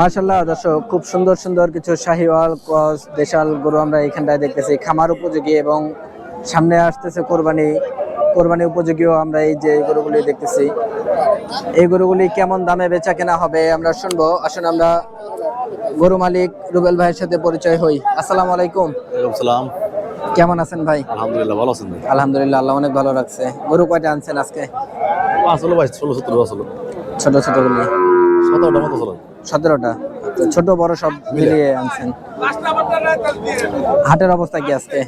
মাশাল্লাহ দর্শক খুব সুন্দর সুন্দর কিছু শাহিওয়াল ক্রস দেশাল গরু আমরা এখানটায় দেখতেছি। খামার উপযোগী এবং সামনে আসতেছে কোরবানি। কোরবানি উপযোগীও আমরা এই যে গরুগুলি দেখতেছি। এই গরুগুলি কেমন দামে বেচা কেনা হবে আমরা শুনব। আসুন আমরা গরু মালিক রুবেল ভাইয়ের সাথে পরিচয় হই। আসসালামু আলাইকুম। সালাম। কেমন আছেন ভাই? আলহামদুলিল্লাহ ভালো আছেন ভাই। আলহামদুলিল্লাহ আল্লাহ অনেক ভালো রাখছে। গরু কয়টা আনছেন আজকে? আসলে ভাই ষোলো সতেরো আসলো। ছোট ছোট গুলি সতেরোটা মতো চলো সতেরোটা। আচ্ছা, ছোট বড় সব মিলিয়ে আনছেন। হাটের অবস্থা কি আজকে?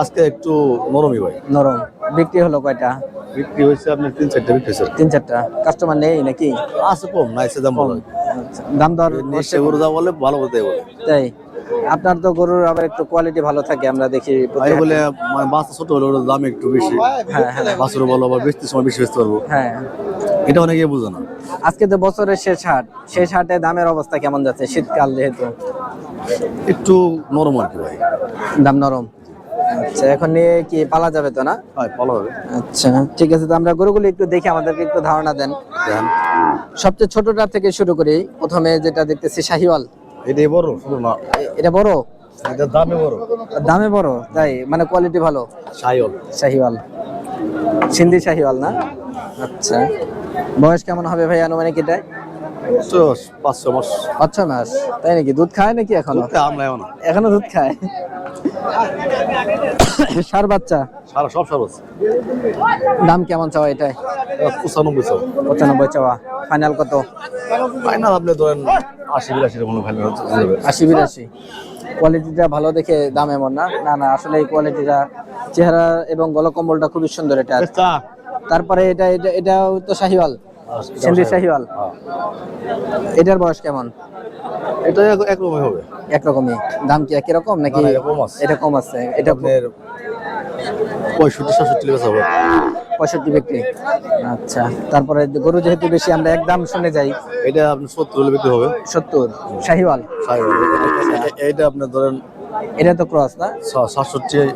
আজকে একটু নরমই ভাই। নরম। বিক্রি হলো কয়টা? বিক্রি হয়েছে আপনার তিন চারটা বিক্রি হয়েছে। তিন চারটা। কাস্টমার নেই নাকি? আছে কম নাইসে দাম আচ্ছা, দাম দর নিশ্চয় গরু যা বলে ভালো বলতে বলে। তাই। আপনার তো গরুর আবার একটু কোয়ালিটি ভালো থাকে আমরা দেখি বলে মানে বাচ্চা ছোট হলে ওর দাম একটু বেশি। হ্যাঁ হ্যাঁ। বাছুর বলো বা বেচতে সময় বেশি বেচতে পারব। হ্যাঁ। এটা অনেকে বুঝে না। আজকে তো বছরের শেষ হাট। শেষ হাটে দামের অবস্থা কেমন যাচ্ছে? শীতকাল যেহেতু। একটু নরম আর কি ভাই। দাম নরম। আচ্ছা এখন নিয়ে কি পালা যাবে তো না? হয় ভালো হবে আচ্ছা ঠিক আছে তো আমরা গরুগুলি একটু দেখি আমাদেরকে একটু ধারণা দেন। সবচেয়ে ছোটটা থেকে শুরু করি। প্রথমে যেটা দেখতেছি শাহিওয়াল। এটাই বড় শুধু না। এটা বড়? এটা দামে বড়। দামে বড়? তাই মানে কোয়ালিটি ভালো? সাইল শাহিওয়াল। সিন্ধি শাহিওয়াল না? আচ্ছা। বয়স কেমন হবে ভাই আনুমানিক এটা তো পাঁচ ছ মাস। পাঁচ ছয় মাস। তাই নাকি? দুধ খায় নাকি এখনও? আমরা এখনও। দুধ খায়? সার বাচ্চা? সারা সব দাম কেমন চাওয়া এটাই? পঁচানব্বই চাওয়া। ফাইনাল কত? ফাইনাল আপনি ধরেন আশি বিরাশি ফাইনাল আশি বিরাশি। কোয়ালিটিটা ভালো দেখে দাম এমন না? না না আসলে এই কোয়ালিটিটা চেহারা এবং গলকম্বলটা খুবই সুন্দর এটা। তারপরে এটা এটা এটাও তো শাহিওয়াল। সিন্ধি শাহিওয়াল। হ্যাঁ। এটার বয়স কেমন? এটা এক- একরকমই হবে। একরকমই। দাম কি একই রকম নাকি এটা কম আছে। এটা এটা আপনার পঁয়ষট্টি সাতষট্টি লেগে হবে। পঁয়ষট্টি বিক্রি। আচ্ছা তারপরে গরু যেহেতু বেশি আমরা একদম শুনে যাই। এটা আপনি সত্তর হলে বিক্রি হবে। সত্তর। শাহিওয়াল। সাইওয়াল। এ- এ- এইটা আপনার ধরেন এটা তো ক্রস না? সাতষট্টি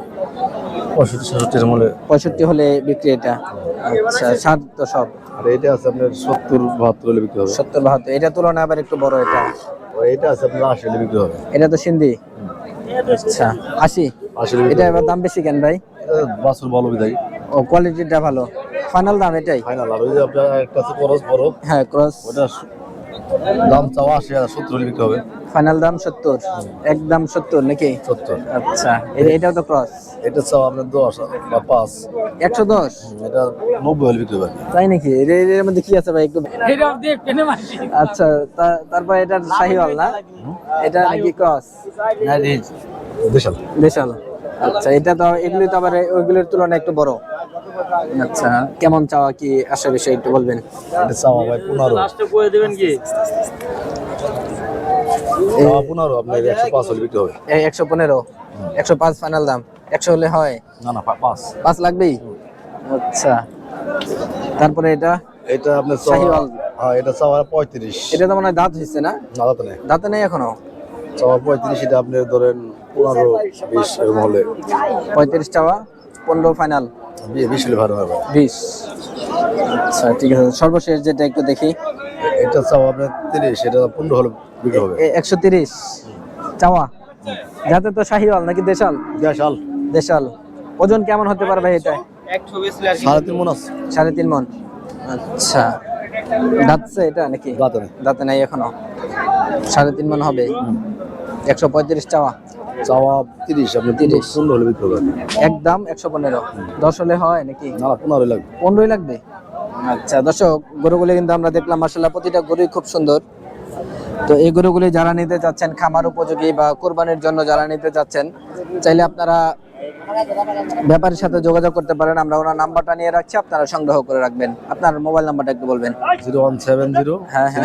পঁয়ষট্টি সাতষট্টির মূল্যে পঁয়ষট্টি হলে বিক্রি এটা। আচ্ছা ষাট তো আর এইটা আছে আপনার সত্তর বাহাত্তর হলে বিক্রি হবে। সত্তর বাহাত্তর এটা তুলনায় আবার একটু বড় এটা। আর আছে আপনার আশি হলে বিক্রি হবে। এটা তো সিন্ধি? আচ্ছা আশি? এটা। এবার দাম বেশি কেন ভাই? বাছুর ভালো বিদায়। ও কোয়ালিটিটা ভালো। ফাইনাল দাম এটাই? ফাইনাল আর ওই যে আপনার একটা আছে খরচ বড় হ্যাঁ ক্রস। ওটা দাম চাওয়া আশি আর সত্তর হলে বিক্রি হবে। ফাইনাল দাম সত্তর? একদম সত্তর নাকি? সত্তর। আচ্ছা এটা এটাও তো ক্রস এটা চাও আপনার দশ বা পাঁচ। একশো দশ? এটা নব্বই হলে বিক্রি হবে তাই নাকি? এর মধ্যে কি আছে ভাই একটু আচ্ছা তা- তারপর এটা শাহিওয়াল না? এটা নাকি ক্রস দেশাল। দেশাল। আচ্ছা এটা তো এগুলি তো আবার ওইগুলির তুলনায় একটু বড়। আচ্ছা কেমন চাওয়া কি? আসে বিষয় একটু বলবেন। এটা চাওয়া ভাই পনেরো। চাওয়া পনেরো আপনার একশো পাঁচ হলে বিক্রি হবে। একশো পনেরো। একশো পাঁচ ফাইনাল দাম। একশো হলে হয়? না না পাঁচ। পাঁচ লাগবেই? আচ্ছা। তারপরে এটা? এটা আপনার শাহিওয়াল। হ্যাঁ এটা পঁয়ত্রিশ। এটা তো মনে দাঁত হয়েছে না? না দাঁত নেই। দাঁতে নেই এখনও? চাওয়া পঁয়ত্রিশ এটা আপনি ধরেন পনেরো বিশ এরকম হলে। পঁয়ত্রিশ চাওয়া পনেরো ফাইনাল বিশ হলে ভালো হবে। বিশ। আচ্ছা ঠিক আছে। সর্বশেষ যেটা একটু দেখি। এটা চাওয়া আপনার তিরিশ এটা পনেরো হলে বিক্রি হবে। একশো তিরিশ। চাওয়া। যাতে তো শাহিওয়াল নাকি দেশাল? দেশাল। দেশাল। ওজন কেমন হতে পারে ভাই এটা? সাড়ে তিন মন আছে। সাড়ে তিন মন। আচ্ছা। দাঁতছে এটা নাকি? দাঁতে নেই। দাঁতে নাই এখনও। সাড়ে তিন মন হবে। একশো পঁয়ত্রিশ চাওয়া। চাওয়া তিরিশ আপনি তিরিশ। পনেরো হলে বিক্রি হবে। একদম একশো পনেরো। দশ হলে হয় নাকি? না না, পনেরো লাগবে। পনেরোই লাগবে? আচ্ছা দর্শক গরুগুলি কিন্তু আমরা দেখলাম মাসাল্লাহ প্রতিটা গরুই খুব সুন্দর। তো এই গরুগুলি যারা নিতে চাচ্ছেন খামার উপযোগী বা কোরবানির জন্য যারা নিতে চাচ্ছেন চাইলে আপনারা ব্যাপারীর সাথে যোগাযোগ করতে পারেন। আমরা ওনার নাম্বারটা নিয়ে রাখছি আপনারা সংগ্রহ করে রাখবেন। আপনার মোবাইল নাম্বারটা একটু বলবেন। জিরো ওয়ান সেভেন জিরো হ্যাঁ, হ্যাঁ।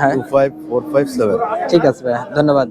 হ্যাঁ। ঠিক আছে ধন্যবাদ।